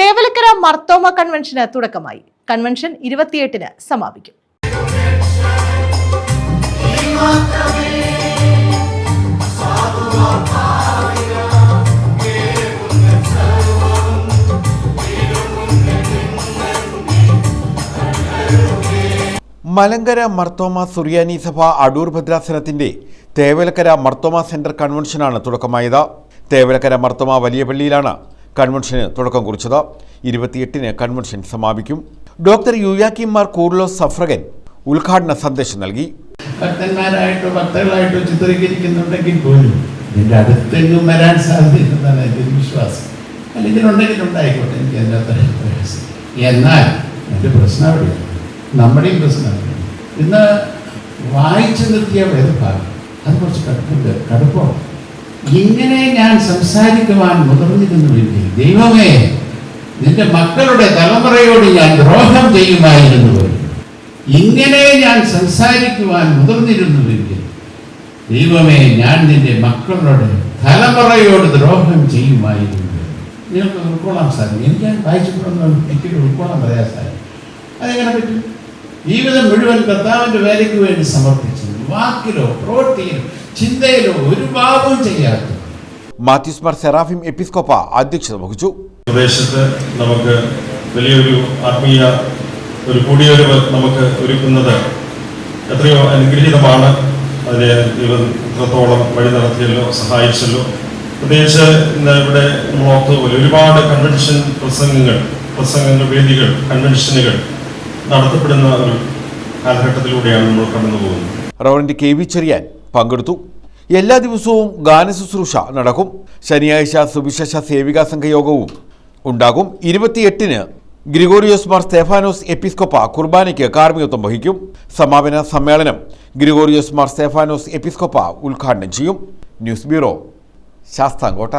തേവലക്കര മർത്തോമ കൺവെൻഷന് തുടക്കമായി. കൺവെൻഷൻ ഇരുപത്തിയെട്ടിന് സമാപിക്കും. മലങ്കര മർത്തോമ സുറിയാനി സഭ അടൂർ ഭദ്രാസനത്തിന്റെ തേവലക്കര മർത്തോമ സെന്റർ കൺവെൻഷനാണ് തുടക്കമായത്. തേവലക്കര മർത്തോമ വലിയ പള്ളിയിലാണ് കൺവെൻഷന് തുടക്കം കുറിച്ചത്. ഇരുപത്തിയെട്ടിന് കൺവെൻഷൻ സമാപിക്കും. ഡോക്ടർ യുയാക്കിമാർ കൂർലോസ് സഫ്രഗൻ ഉദ്ഘാടന സന്ദേശം നൽകി. ഭക്തന്മാരായിട്ടോ ഭക്തകളായിട്ടോ ചിത്രീകരിക്കുന്നുണ്ടെങ്കിൽ പോലും എന്റെ അടുത്തെങ്ങും വരാൻ സാധ്യതയെന്നാണ് എന്റെ ഒരു വിശ്വാസം. അല്ലെങ്കിൽ ഉണ്ടെങ്കിൽ ഉണ്ടായിക്കോട്ടെ എനിക്ക് അതിനകത്ത് പ്രയാസം എന്നാൽ എന്റെ പ്രശ്നം അവിടെയാണ്. നമ്മുടെയും പ്രശ്നം ഇന്ന് വായിച്ചു നിർത്തിയ വേദഭാഗം അത് കുറച്ച് കടുപ്പുണ്ട് കടുപ്പമാണ്. ഇങ്ങനെ ഞാൻ സംസാരിക്കുവാൻ മുതിർന്നിരുന്നുവെങ്കിൽ ദൈവമേ നിന്റെ മക്കളുടെ തലമുറയോട് ഞാൻ ദ്രോഹം ചെയ്യുമായിരുന്നു. ഇങ്ങനെ ഞാൻ സംസാരിക്കുവാൻ മുതിർന്നിരുന്നുവെങ്കിൽ ദൈവമേ ഞാൻ നിന്റെ മക്കളുടെ തലമുറയോട് ദ്രോഹം ചെയ്യുമായിരുന്നു. നിങ്ങൾക്ക് ഉൾക്കൊള്ളാൻ സാധിക്കും. എനിക്ക് ഞാൻ വായിച്ചിട്ടുണ്ടെന്ന് എനിക്ക് ഉൾക്കൊള്ളാൻ പറയാൻ സാധിക്കും. അതെങ്ങനെ പറ്റും? ജീവിതം മുഴുവൻ കർത്താവിന്റെ വേലയ്ക്ക് വേണ്ടി സമർപ്പിച്ചു വാക്കിലോ പ്രവൃത്തിയിലോ ചിന്തയിലോ ഒരു പാപവും ചെയ്യാത്ത മാത്യുസ് മാർ സെറാഫിം എപ്പിസ്കോപ്പ അധ്യക്ഷത വഹിച്ചു. പ്രദേശത്ത് നമുക്ക് വലിയൊരു ആത്മീയ ഒരു കൂടിയൊരു നമുക്ക് ഒരുക്കുന്നത് എത്രയോ അനുഗ്രഹീതമാണ്. അതിനെ ദൈവം ഇത്രത്തോളം വഴി നടത്തിയല്ലോ സഹായിച്ചല്ലോ. പ്രത്യേകിച്ച് ഇന്ന് ഇവിടെ നമ്മൾ പോലെ ഒരുപാട് കൺവെൻഷൻ പ്രസംഗങ്ങൾ പ്രസംഗങ്ങൾ വേദികൾ കൺവെൻഷനുകൾ നടത്തപ്പെടുന്ന ഒരു കാലഘട്ടത്തിലൂടെയാണ് നമ്മൾ കടന്നു പോകുന്നത് റവറിന്റെ കെ വി ചെറിയാൻ പങ്കെടുത്തു. എല്ലാ ദിവസവും ഗാനശുശ്രൂഷ നടക്കും. ശനിയാഴ്ച സുവിശേഷ സേവികാ സംഘയോഗവും ഉണ്ടാകും. ഇരുപത്തിയെട്ടിന് ഗ്രിഗോറിയോസ് മാർ സ്തേഫാനോസ് എപ്പിസ്കോപ്പ കുർബാനയ്ക്ക് കാർമ്മികത്വം വഹിക്കും. സമാപന സമ്മേളനം ഗ്രിഗോറിയോസ് മാർ സ്തേഫാനോസ് എപ്പിസ്കോപ്പ ഉദ്ഘാടനം ചെയ്യും. News bureau Sasthamkotta.